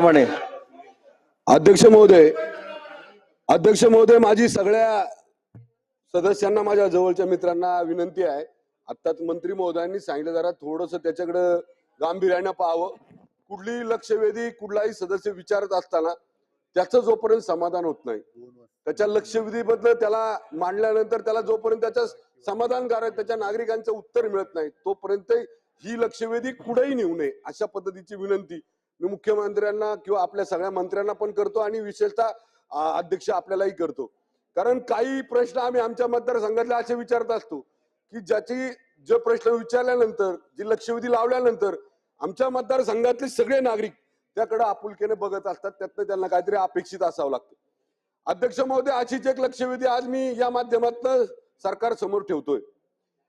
प्रमाणे अध्यक्ष महोदय अध्यक्ष महोदय माझी सगळ्या सदस्यांना माझ्या जवळच्या मित्रांना विनंती आहे. आत्ताच मंत्री महोदयांनी सांगितलं जरा थोडस त्याच्याकडे गांभीर्यानं पाहावं. कुठलीही लक्षवेधी कुठलाही सदस्य विचारत असताना त्याचं जोपर्यंत समाधान होत नाही त्याच्या लक्षवेधीबद्दल त्याला मांडल्यानंतर त्याला जोपर्यंत त्याच्या समाधानकारक त्याच्या नागरिकांचं उत्तर मिळत नाही तोपर्यंत ही लक्षवेधी कुठेही नेऊ नये अशा पद्धतीची विनंती मी मुख्यमंत्र्यांना किंवा आपल्या सगळ्या मंत्र्यांना पण करतो आणि विशेषतः अध्यक्ष आपल्यालाही करतो. कारण काही प्रश्न आम्ही आमच्या मतदारसंघातले असे विचारत असतो की ज्याची जे प्रश्न विचारल्यानंतर जी लक्षवेधी लावल्यानंतर आमच्या मतदारसंघातले सगळे नागरिक त्याकडे आपुलकीने बघत असतात त्यातनं त्यांना काहीतरी अपेक्षित असावं लागतं. अध्यक्ष महोदय अशीच एक लक्षवेधी आज मी या माध्यमातून सरकार समोर ठेवतोय.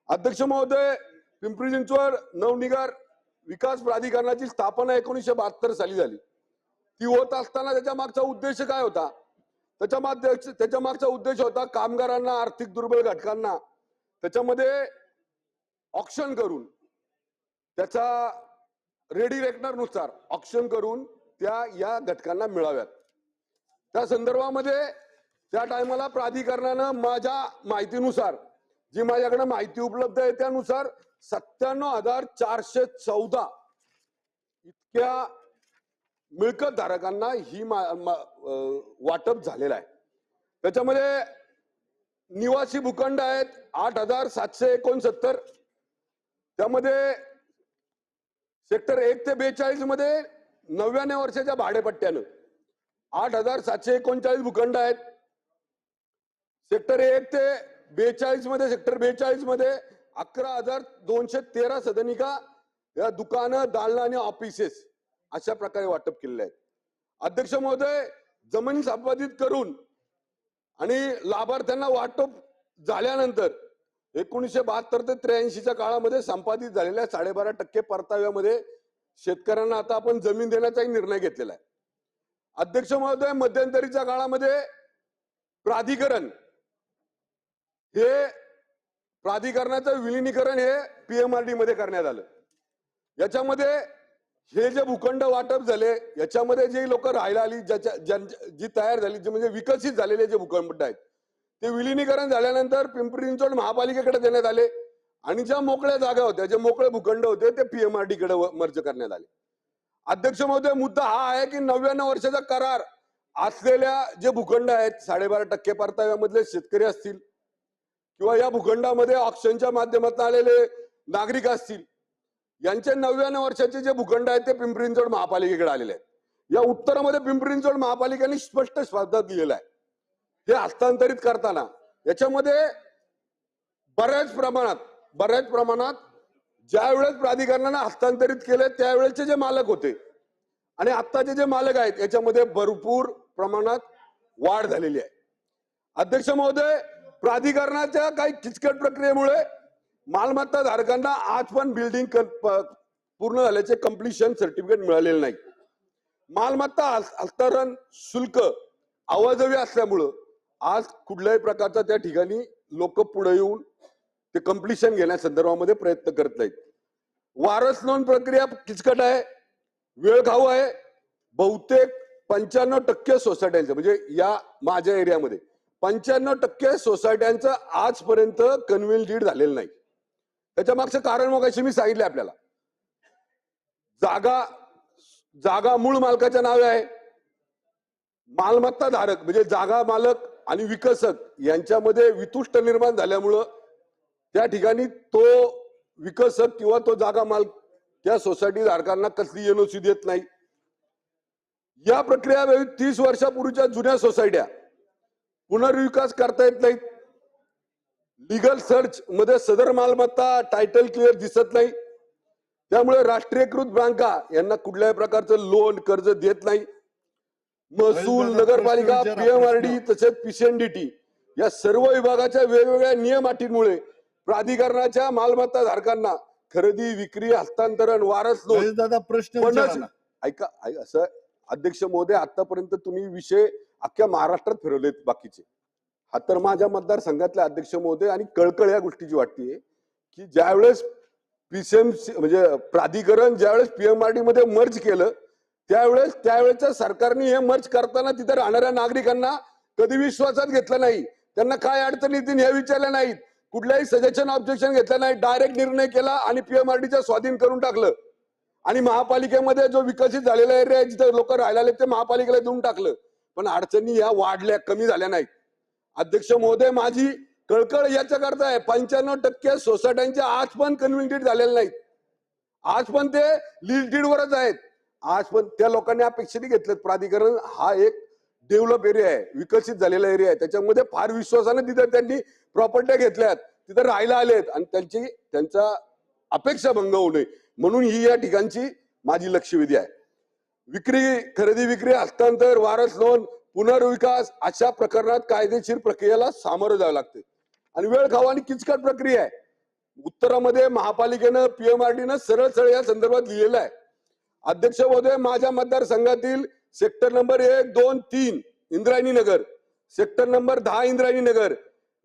अध्यक्ष महोदय पिंपरी चिंचवड नवनिगार विकास प्राधिकरणाची स्थापना एकोणीसशे बहात्तर साली झाली. ती होत असताना त्याच्या मागचा उद्देश काय होता? त्याच्या माध्य त्याच्या मागचा उद्देश होता कामगारांना आर्थिक दुर्बल घटकांना त्याच्यामध्ये ऑप्शन करून त्याचा रेडी रेकनरनुसार ऑप्शन करून त्या या घटकांना मिळाव्यात. त्या संदर्भामध्ये त्या टायमाला प्राधिकरणानं माझ्या माहितीनुसार जी माझ्याकडे माहिती उपलब्ध आहे त्यानुसार सत्त्याण्णव हजार चारशे चौदा इतक्या मिळकत धारकांना ही मा- मा- वाटप झालेलं आहे. त्याच्यामध्ये निवासी भूखंड आहेत आठ हजार सातशे एकोणसत्तर. त्यामध्ये सेक्टर एक ते बेचाळीसमध्ये नव्याण्णव वर्षाच्या भाडेपट्ट्यानं आठ हजार सातशे एकोणचाळीस भूखंड आहेत. सेक्टर एक ते बेचाळीसमध्ये सेक्टर बेचाळीसमध्ये अकरा हजार दोनशे तेरा सदनिका या दुकानं दालना आणि ऑफिसेस अशा प्रकारे वाटप केलेले आहेत. अध्यक्ष महोदय जमीन संपादित करून आणि लाभार्थ्यांना वाटप झाल्यानंतर एकोणीसशे बहात्तर ते त्र्याऐंशीच्या काळामध्ये संपादित झालेल्या साडेबारा टक्के परताव्यामध्ये शेतकऱ्यांना आता आपण जमीन देण्याचाही निर्णय घेतलेला आहे. अध्यक्ष महोदय मध्यंतरीच्या काळामध्ये प्राधिकरण हे प्राधिकरणाचं विलिनीकरण हे पीएमआरडी मध्ये करण्यात आलं. याच्यामध्ये हे जे भूखंड वाटप झाले याच्यामध्ये जे लोक राहायला आली ज्याच्या ज्यांच्या जी तयार झाली जे म्हणजे विकसित झालेले जे भूखंड आहेत ते विलिनीकरण झाल्यानंतर पिंपरी चिंचवड महापालिकेकडे देण्यात आले आणि ज्या मोकळ्या जागा होत्या जे मोकळे भूखंड होते ते पीएमआरडी कडे व- मर्ज करण्यात आले. अध्यक्ष महोदय मुद्दा हा आहे की नव्याण्णव वर्षाचा करार असलेल्या जे भूखंड आहेत साडेबारा टक्के परताव्यामधले शेतकरी असतील किंवा या भूखंडामध्ये ऑप्शनच्या माध्यमातून आलेले नागरिक असतील यांचे नव्याण्णव वर्षाचे जे भूखंड आहेत ते पिंपरी चिंचवड महापालिकेकडे आलेले आहेत. या उत्तरामध्ये पिंपरी चिंचवड महापालिकेने स्पष्ट शब्दात दिलेलं आहे. हे हस्तांतरित करताना याच्यामध्ये बऱ्याच प्रमाणात बऱ्याच प्रमाणात ज्या वेळेस प्राधिकरणाने हस्तांतरित केले त्यावेळेचे जे मालक होते आणि आत्ताचे जे मालक आहेत याच्यामध्ये भरपूर प्रमाणात वाढ झालेली आहे. अध्यक्ष महोदय प्राधिकरणाच्या काही किचकट प्रक्रियेमुळे मालमत्ता धारकांना आज पण बिल्डिंग पूर्ण झाल्याचे कम्प्लिशन सर्टिफिकेट मिळालेले नाही. मालमत्ता हस्तांतरण शुल्क आवाजवी असल्यामुळं आज कुठल्याही प्रकारचा त्या ठिकाणी लोक पुढे येऊन ते कम्प्लिशन घेण्यासंदर्भामध्ये प्रयत्न करत नाहीत. वारस नोंद प्रक्रिया किचकट आहे वेळ खाऊ आहे बहुतेक पंच्याण्णव टक्के सोसायट्यांचं म्हणजे या माझ्या एरियामध्ये पंच्याण्णव टक्के सोसायट्यांचं आजपर्यंत कन्व्हिन डीड झालेलं नाही. त्याच्या मागचं कारण मग अशी मी सांगितलं आपल्याला. जागा जागा मूळ मालकाच्या नावे आहे. मालमत्ता धारक म्हणजे जागा मालक आणि विकसक यांच्यामध्ये वितुष्ट निर्माण झाल्यामुळं त्या ठिकाणी तो विकसक किंवा तो जागा मालक त्या सोसायटी धारकांना कसली एनओसी देत नाही. या प्रक्रिया तीस वर्षापूर्वीच्या जुन्या सोसायट्या पुनर्विकास करता येत नाहीत. लिगल सर्च मध्ये सदर मालमत्ता टायटल क्लिअर दिसत नाही. त्यामुळे राष्ट्रीयकृत बँका यांना कुठल्याही प्रकारचं लोन कर्ज देत नाही. महसूल नगरपालिका पीएमआरडी तसेच पीसीएनडीटी या सर्व विभागाच्या वेगवेगळ्या नियम अटींमुळे प्राधिकरणाच्या मालमत्ता धारकांना खरेदी विक्री हस्तांतरण वारस. ऐका असं अध्यक्ष महोदय आतापर्यंत तुम्ही विषय अख्ख्या महाराष्ट्रात फिरवलेत बाकीचे. हा तर माझ्या मतदारसंघातल्या अध्यक्ष महोदय आणि कळकळ या गोष्टीची वाटते की ज्यावेळेस पीसीएमसी म्हणजे प्राधिकरण ज्यावेळेस पीएमआरडी मध्ये मर्ज केलं त्यावेळेस त्यावेळेच्या सरकारने हे मर्ज करताना तिथे राहणाऱ्या नागरिकांना कधी विश्वासात घेतलं नाही. त्यांना काय अडचण येतील हे विचारलं नाहीत. कुठल्याही सजेशन ऑब्जेक्शन घेतलं नाही. डायरेक्ट निर्णय केला आणि पीएमआरडीच्या स्वाधीन करून टाकलं. आणि महापालिकेमध्ये जो विकसित झालेला एरिया आहे जिथे लोक राहिलेले ते महापालिकेला देऊन टाकलं. पण अडचणी ह्या वाढल्या कमी झाल्या नाहीत. अध्यक्ष महोदय माझी कळकळ याच्याकरता आहे. पंच्याण्णव टक्के सोसायट्यांच्या आज पण कन्व्हिन्टेड झालेल्या नाहीत. आज पण ते लीज वरच आहेत. आज पण त्या लोकांनी अपेक्षित घेतलेत. प्राधिकरण हा एक डेव्हलप एरिया आहे. विकसित झालेला एरिया आहे. त्याच्यामध्ये फार विश्वासाने तिथे त्यांनी प्रॉपर्ट्या घेतल्यात. तिथे राहायला आलेत. आणि त्यांची त्यांचा अपेक्षा भंग होऊ नये. म्हणून ही या ठिकाणची माझी लक्षवेधी आहे. विक्री खरेदी विक्री हस्तांतर वारस नोंद पुनर्विकास अशा प्रकरणात कायदेशीर प्रक्रियेला सामोरं जावं लागते. आणि वेळ खावा आणि किचकट प्रक्रिया आहे. उत्तरामध्ये महापालिकेनं पीएमआरडीनं सरळ सरळ या संदर्भात लिहिलेलं आहे. अध्यक्ष महोदय माझ्या मतदारसंघातील सेक्टर नंबर एक दोन तीन इंद्रायणी नगर सेक्टर नंबर दहा Indrayani Nagar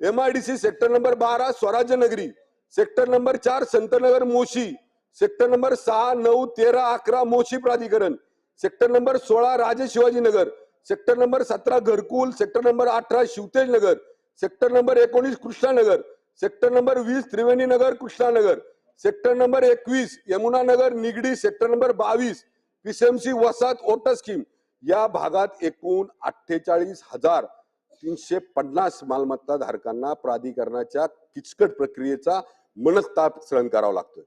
MIDC sector number बारा स्वराज्य नगरी सेक्टर नंबर चार संतनगर मोशी सेक्टर नंबर सहा नऊ तेरा अकरा मोशी प्राधिकरण. सेक्टर नंबर सोळा राजे शिवाजी नगर. सेक्टर नंबर सतरा घरकुल. सेक्टर नंबर अठरा शिवतेज नगर. सेक्टर नंबर एकोणीस कृष्णानगर सेक्टर नंबर वीस त्रिवेणी नगर कृष्णानगर सेक्टर नंबर एकवीस यमुना नगर निगडी. सेक्टर नंबर बावीस पीसीएमसी वसाहत ओटर स्कीम. या भागात एकूण अठ्ठेचाळीस हजार तीनशे पन्नास मालमत्ता धारकांना प्राधिकरणाच्या किचकट प्रक्रियेचा मनस्ताप सहन करावा लागतोय.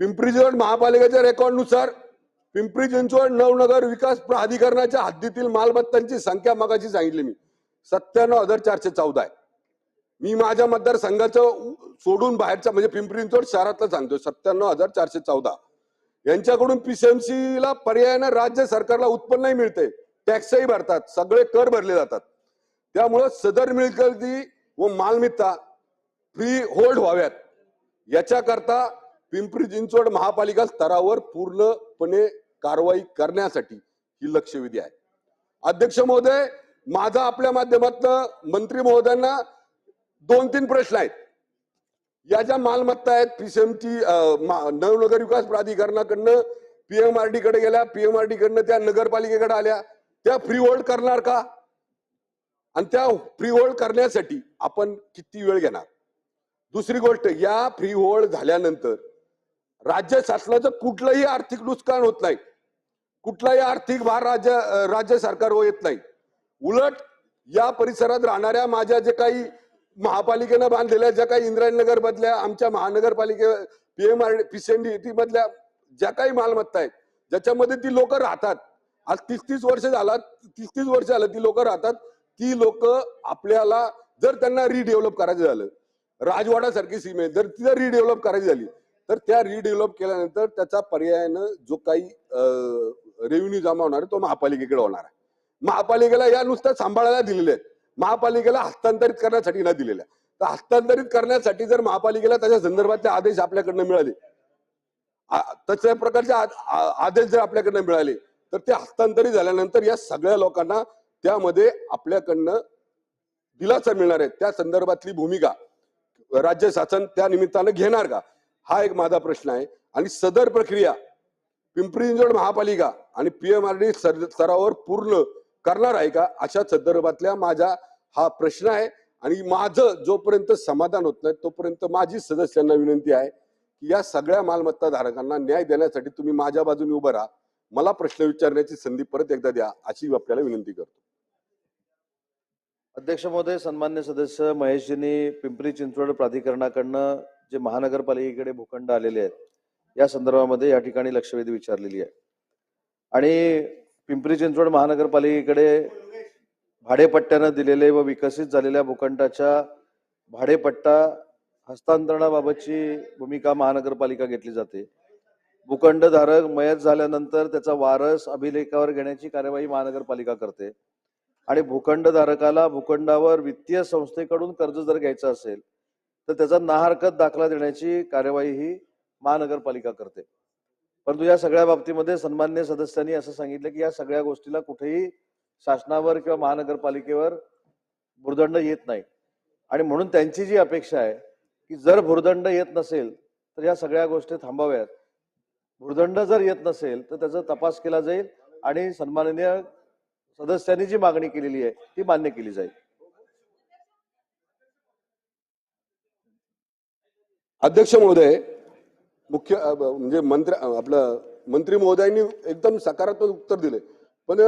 पिंपरी चिंचवड महापालिकेच्या रेकॉर्डनुसार पिंपरी चिंचवड नवनगर विकास प्राधिकरणाच्या हद्दीतील मालमत्तांची संख्या मगाशी सांगितली मी. सत्त्याण्णव हजार चारशे चौदा आहे. मी माझ्या मतदारसंघाचं सोडून बाहेरचा म्हणजे पिंपरी चिंचवड शहरातलं सांगतोय. सत्त्याण्णव हजार चारशे चौदा. यांच्याकडून पीसीएमसीला पर्यायानं राज्य सरकारला उत्पन्नही मिळते टॅक्सही भरतात. सगळे कर भरले जातात. त्यामुळं सदर मिळकती व मालमत्ता फ्री होल्ड व्हाव्यात. याच्याकरता पिंपरी चिंचवड महापालिका स्तरावर पूर्णपणे कारवाई करण्यासाठी ही लक्षवेधी आहे. अध्यक्ष महोदय माझा आपल्या माध्यमातून मंत्री महोदयांना दोन तीन प्रश्न आहेत. या ज्या मालमत्ता आहेत पीसीएमची नवनगर विकास प्राधिकरणाकडनं पीएमआरडी कडे गेल्या पीएमआरडी कडनं त्या नगरपालिकेकडे आल्या. त्या फ्री होल्ड करणार का? आणि त्या फ्री होल्ड करण्यासाठी आपण किती वेळ घेणार? दुसरी गोष्ट या फ्री होल्ड झाल्यानंतर राज्य शासनाचं कुठलंही आर्थिक नुकसान होत नाही. कुठलाही आर्थिक भार राज्य राज्य राज्य सरकारवर येत नाही. उलट या परिसरात राहणाऱ्या माझ्या जे काही महापालिकेनं बांधलेल्या ज्या काही इंद्रायणनगर मधल्या आमच्या महानगरपालिके पीएमआर पीसीएनडी मधल्या ज्या काही मालमत्ता आहेत ज्याच्यामध्ये ती लोक राहतात. आज तीस तीस वर्ष झाला तीस तीस वर्ष झालं ती लोक राहतात. ती लोक आपल्याला जर त्यांना रिडेव्हलप करायचं झालं राजवाडासारखी सीमे जर तिला रिडेव्हलप करायची झाली तर त्या रिडेव्हलप केल्यानंतर त्याचा पर्यायानं जो काही रेव्हेन्यू जमा होणार आहे तो महापालिकेकडे होणार आहे. महापालिकेला या नुसत्या सांभाळायला दिलेले आहेत. महापालिकेला हस्तांतरित करण्यासाठी ना दिलेल्या तर हस्तांतरित करण्यासाठी जर महापालिकेला त्याच्या संदर्भातले आदेश आपल्याकडनं मिळाले तशा प्रकारचे आ- आदेश जर आपल्याकडनं मिळाले तर ते हस्तांतरित झाल्यानंतर या सगळ्या लोकांना त्यामध्ये आपल्याकडनं दिलासा मिळणार आहे. त्या संदर्भातली भूमिका राज्य शासन त्या निमित्तानं घेणार का? हा एक माझा प्रश्न आहे. आणि सदर प्रक्रिया पिंपरी चिंचवड महापालिका आणि पीएमआरडी स्तरावर पूर्ण करणार आहे का? अशा संदर्भातल्या माझा हा प्रश्न आहे. आणि माझं जोपर्यंत समाधान होत नाही तोपर्यंत माझी सदस्यांना विनंती आहे की या सगळ्या मालमत्ता धारकांना न्याय देण्यासाठी तुम्ही माझ्या बाजूने उभं राहा. मला प्रश्न विचारण्याची संधी परत एकदा द्या अशी आपल्याला विनंती करतो. अध्यक्ष महोदय सन्मान्य सदस्य महेशजींनी पिंपरी चिंचवड प्राधिकरणाकडनं जे महानगरपालिकेकडे भूखंड आलेले आहेत या संदर्भामध्ये या ठिकाणी लक्षवेधी विचारलेली आहे. आणि पिंपरी चिंचवड महानगरपालिकेकडे भाडेपट्ट्यानं दिलेले व विकसित झालेल्या भूखंडाच्या भाडेपट्टा हस्तांतरणाबाबतची भूमिका महानगरपालिका घेतली जाते. भूखंडधारक मयत झाल्यानंतर त्याचा वारस अभिलेखावर घेण्याची कार्यवाही महानगरपालिका करते. आणि भूखंडधारकाला भूखंडावर वित्तीय संस्थेकडून कर्ज जर घ्यायचं असेल तर त्याचा नाहरकत दाखला देण्याची कार्यवाही ही महानगरपालिका करते. परंतु या सगळ्या बाबतीमध्ये सन्मान्य सदस्यांनी असं सांगितलं की या सगळ्या गोष्टीला कुठेही शासनावर किंवा महानगरपालिकेवर भुर्दंड येत नाही. आणि म्हणून त्यांची जी अपेक्षा आहे की जर भुर्दंड येत नसेल तर या सगळ्या गोष्टी थांबाव्यात. भुर्दंड जर येत नसेल तर त्याचा तपास केला जाईल आणि सन्माननीय सदस्यांनी जी मागणी केलेली आहे ती मान्य केली जाईल. अध्यक्ष महोदय मुख्य म्हणजे मंत्री आपलं मंत्री महोदयांनी एकदम सकारात्मक उत्तर दिले. पण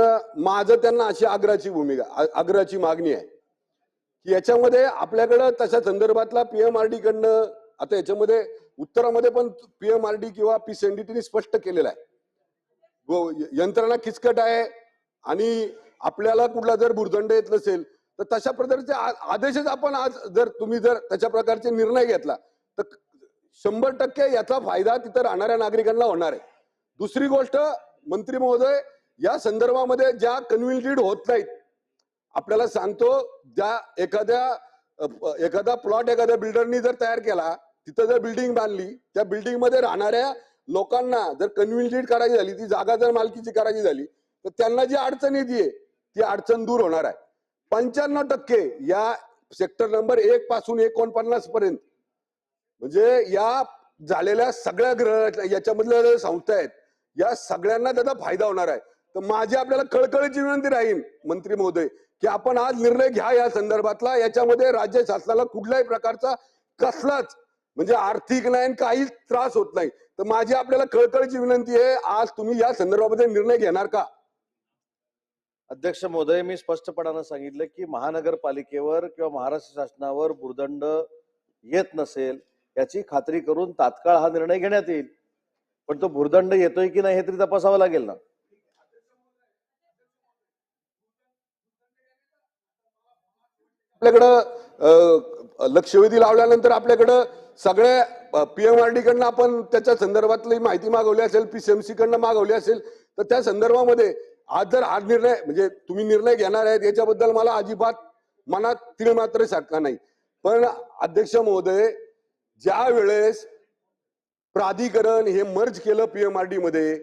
माझं त्यांना अशी आग्रहाची भूमिका आग्रहाची मागणी आहे. की याच्यामध्ये आपल्याकडं तशा संदर्भातला पीएमआरडी कडनं आता याच्यामध्ये उत्तरामध्ये पण पीएमआरडी किंवा पीसीएनडीटीने स्पष्ट केलेलं आहे. यंत्रणा किचकट आहे आणि आपल्याला कुठला जर भुर्दंड येत नसेल तर तशा प्रकारचे आदेशच आपण आज जर तुम्ही जर तशा प्रकारचे निर्णय घेतला तर शंभर टक्के याचा फायदा तिथं राहणाऱ्या नागरिकांना होणार आहे. दुसरी गोष्ट मंत्री महोदय या संदर्भामध्ये ज्या कन्व्हिन्टेड होत नाहीत आपल्याला सांगतो ज्या एखाद्या एखादा प्लॉट एखाद्या बिल्डरनी जर तयार केला तिथं जर बिल्डिंग बांधली त्या बिल्डिंगमध्ये राहणाऱ्या लोकांना जर कन्व्हिल्टेड करायची झाली ती जागा जर मालकीची करायची झाली तर त्यांना जी अडचण येते ती अडचण दूर होणार आहे. पंच्याण्णव टक्के या सेक्टर नंबर एक पासून एकोणपन्नास पर्यंत म्हणजे या झालेल्या सगळ्या ग्रह याच्यामधल्या ज्या संस्था आहेत या सगळ्यांना त्याचा फायदा होणार आहे. तर माझी आपल्याला कळकळीची विनंती राहील मंत्री महोदय की आपण आज निर्णय घ्या या संदर्भातला. याच्यामध्ये राज्य शासनाला कुठल्याही प्रकारचा कसलाच म्हणजे आर्थिक नाही आणि काहीच त्रास होत नाही. तर माझी आपल्याला कळकळीची विनंती आहे आज तुम्ही या संदर्भामध्ये निर्णय घेणार का? अध्यक्ष महोदय मी स्पष्टपणानं सांगितलं की महानगरपालिकेवर किंवा महाराष्ट्र शासनावर भूर्दंड येत नसेल याची खात्री करून तात्काळ हा निर्णय घेण्यात येईल. पण तो भूर्दंड येतोय की नाही हे तरी तपासावं लागेल ना. आपल्याकडं लक्षवेधी लावल्यानंतर आपल्याकडं सगळ्या पीएमआरडी कडनं आपण त्याच्या संदर्भातली माहिती मागवली असेल पीसीएमसी कडनं मागवली असेल तर त्या संदर्भामध्ये आज जर हा निर्णय म्हणजे तुम्ही निर्णय घेणार आहेत याच्याबद्दल मला अजिबात मनात तीळ मात्र शंका नाही. पण अध्यक्ष महोदय ज्या वेळेस प्राधिकरण हे मर्ज केलं पीएमआरडी मध्ये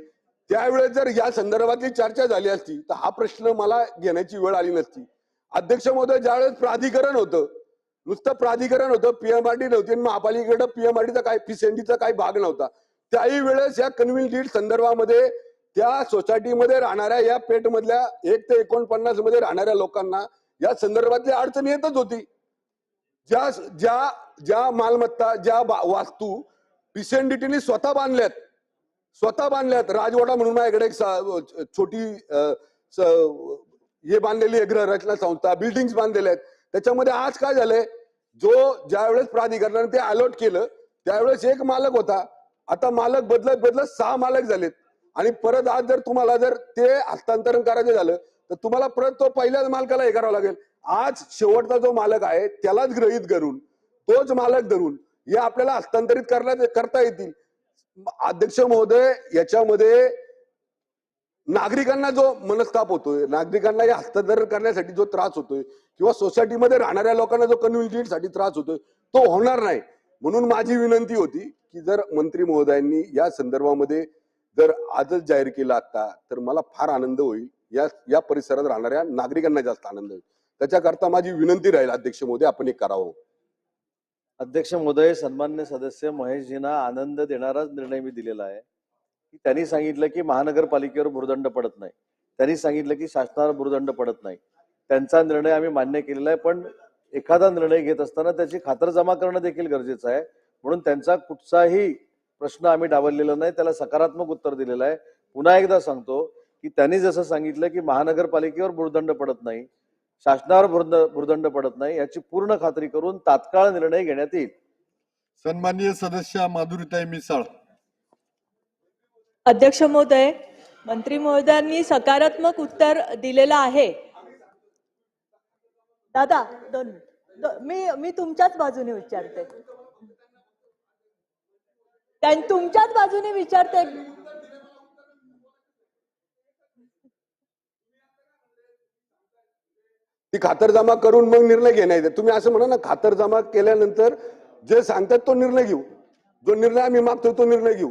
त्यावेळेस जर या संदर्भातली चर्चा झाली असती तर हा प्रश्न मला घेण्याची वेळ आली नसती. अध्यक्ष महोदय ज्यावेळेस प्राधिकरण होतं नुसतं प्राधिकरण होतं पीएमआरडी नव्हती आणि महापालिकेकडे पीएमआरडीचा काय पीसीएनडीचा काही भाग नव्हता. त्याही वेळेस या कन्व्हिल्टेड संदर्भामध्ये त्या सोसायटीमध्ये राहणाऱ्या या पेठ मधल्या एक ते एकोणपन्नासमध्ये राहणाऱ्या लोकांना या संदर्भातली अडचण येतच होती. ज्या ज्या ज्या मालमत्ता ज्या वास्तू पीसीएनडीटीने स्वतः बांधल्यात स्वतः बांधल्यात राजवाडा म्हणून माझ्याकडे एक छोटी अ, हे बांधलेली आहे गृहरचना संस्था बिल्डिंग बांधलेल्या आहेत. त्याच्यामध्ये आज काय झालंय जो ज्यावेळेस प्राधिकरणाने ते अलॉट केलं त्यावेळेस एक मालक होता. आता मालक बदलत बदलत सहा मालक झालेत. आणि परत आज जर तुम्हाला जर ते हस्तांतरण करायचं झालं तर तुम्हाला परत तो पहिल्याच मालकाला हे करावं लागेल. आज शेवटचा जो मालक आहे त्यालाच ग्रहित करून तोच मालक धरून हे आपल्याला हस्तांतरित करण्यात करता येतील. अध्यक्ष महोदय याच्यामध्ये नागरिकांना जो मनस्ताप होतोय नागरिकांना हे हस्तांतरण करण्यासाठी जो त्रास होतोय किंवा सोसायटीमध्ये राहणाऱ्या लोकांना जो कन्व्हिनियंटसाठी त्रास होतोय तो होणार नाही. म्हणून माझी विनंती होती की जर मंत्री महोदयांनी या संदर्भामध्ये जर आजच जाहीर केला आता तर मला फार आनंद होईल. या या परिसरात राहणाऱ्या नागरिकांना जास्त आनंद होईल. त्याच्याकरता माझी विनंती राहील अध्यक्ष मोदी आपण एक करावं. अध्यक्ष महोदय सन्मान्य सदस्य महेशजींना आनंद देणाराच निर्णय मी दिलेला आहे. की त्यांनी सांगितलं की महानगरपालिकेवर भूर्दंड पडत नाही. त्यांनी सांगितलं की शासनावर भूर्दंड पडत नाही. त्यांचा निर्णय आम्ही मान्य केलेला आहे पण एखादा निर्णय घेत असताना त्याची खातरजमा करणं देखील गरजेचं आहे. म्हणून त्यांचा कुठचाही प्रश्न आम्ही डावललेला नाही त्याला सकारात्मक उत्तर दिलेलं आहे. पुन्हा एकदा सांगतो की त्यांनी जसं सांगितलं की महानगरपालिकेवर भूर्दंड पडत नाही. शासनावर भुर्द भुर्दंड पडत नाही याची पूर्ण खात्री करून तात्काळ निर्णय घेण्यात येईल. सन्माननीय सदस्य माधुरीताई मिसाळ. अध्यक्ष महोदय मंत्री महोदयांनी सकारात्मक उत्तर दिलेलं आहे. दादा दोन. दो- मी मी तुमच्याच बाजूने विचारते. तुमच्याच बाजूने विचारते. ती खातरजमा करून मग निर्णय घेण्याचे तुम्ही असं म्हणा ना खातरजमा केल्यानंतर जे सांगतात तो निर्णय घेऊ. जो निर्णय आम्ही मागतो तो निर्णय घेऊ.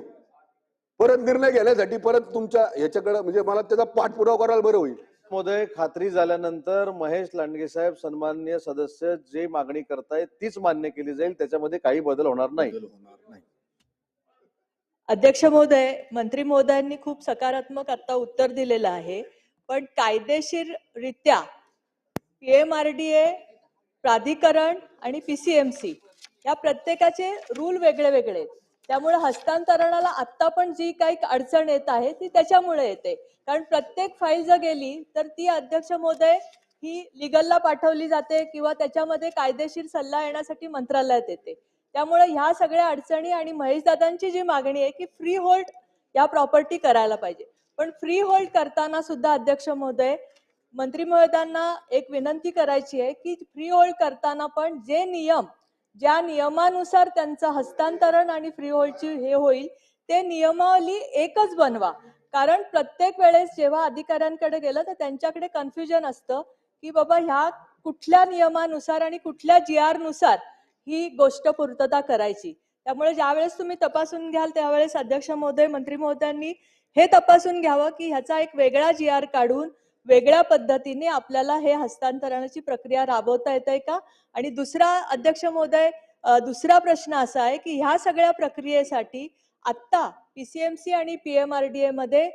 परत निर्णय घेण्यासाठी परत तुमच्या ह्याच्याकडे म्हणजे मला त्याचा पाठपुरावा करायला बरं होईल. महोदय खात्री झाल्यानंतर महेश लांडगे साहेब सन्माननीय सदस्य जे मागणी करतायत तीच मान्य केली जाईल. त्याच्यामध्ये काही बदल होणार नाही. बदल होणार नाही. अध्यक्ष महोदय मंत्री महोदयांनी खूप सकारात्मक आता उत्तर दिलेलं आहे. पण कायदेशीररित्या P M R D A प्राधिकरण आणि पी सी एम सी. या प्रत्येकाचे रूल वेगळे वेगळे त्यामुळे हस्तांतरणाला आत्ता पण जी काही अडचण येत आहे ती त्याच्यामुळे येते. कारण प्रत्येक फाईल जर गेली तर ती अध्यक्ष महोदय ही लिगलला पाठवली जाते किंवा त्याच्यामध्ये कायदेशीर सल्ला येण्यासाठी मंत्रालयात येते. त्यामुळे ह्या सगळ्या अडचणी आणि महेशदादांची जी मागणी आहे की फ्री होल्ड या प्रॉपर्टी करायला पाहिजे. पण फ्री होल्ड करताना सुद्धा अध्यक्ष महोदय मंत्री महोदयांना एक विनंती करायची आहे की फ्री होल्ड करताना पण जे नियम ज्या नियमानुसार त्यांचं हस्तांतरण आणि फ्री होल्डची हे होईल ते नियमावली एकच बनवा. कारण प्रत्येक वेळेस जेव्हा अधिकाऱ्यांकडे गेलं तर त्यांच्याकडे कन्फ्युजन असतं की बाबा ह्या कुठल्या नियमानुसार आणि कुठल्या जी आरनुसार ही गोष्ट पूर्तता करायची. त्यामुळे ज्यावेळेस तुम्ही तपासून घ्याल त्यावेळेस अध्यक्ष महोदय मंत्री महोदयांनी हे तपासून घ्यावं की ह्याचा एक वेगळा जी आर काढून वेगळ्या पद्धतीने आपल्याला हे हस्तांतरणाची प्रक्रिया राबवता येते का? आणि दुसरा अध्यक्ष महोदय दुसरा प्रश्न असा आहे की ह्या सगळ्या प्रक्रियेसाठी आत्ता पीसीएमसी आणि पीएमआरडीए मध्ये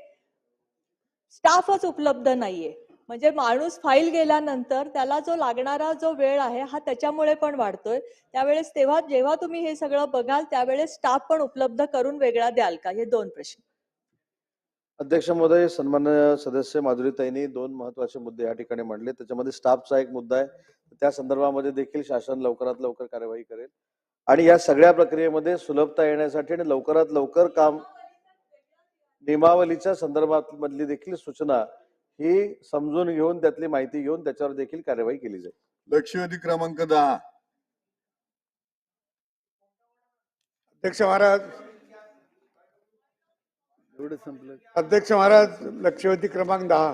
स्टाफच उपलब्ध नाहीये. म्हणजे माणूस फाईल गेल्यानंतर त्याला जो लागणारा जो वेळ आहे हा त्याच्यामुळे पण वाढतोय. त्यावेळेस तेव्हा जेव्हा तुम्ही हे सगळं बघाल त्यावेळेस स्टाफ पण उपलब्ध करून वेगळा द्याल का? हे दोन प्रश्न. अध्यक्ष महोदय सन्मान्य सदस्य माधुरीताईंनी दोन महत्त्वाचे मुद्दे या ठिकाणी मांडले. त्याच्यामध्ये स्टाफचा एक मुद्दा आहे. त्या संदर्भामध्ये देखील शासन लवकरात लवकर कार्यवाही करेल. आणि या सगळ्या प्रक्रियेमध्ये सुलभता येण्यासाठी आणि लवकरात लवकर काम नियमावलीच्या संदर्भात मधली देखील सूचना ही समजून घेऊन त्यातली माहिती घेऊन त्याच्यावर देखील कार्यवाही केली जाईल. लक्षवेधी क्रमांक दहा. अध्यक्ष महाराज अध्यक्ष महाराज लक्षवेधी क्रमांक दहा.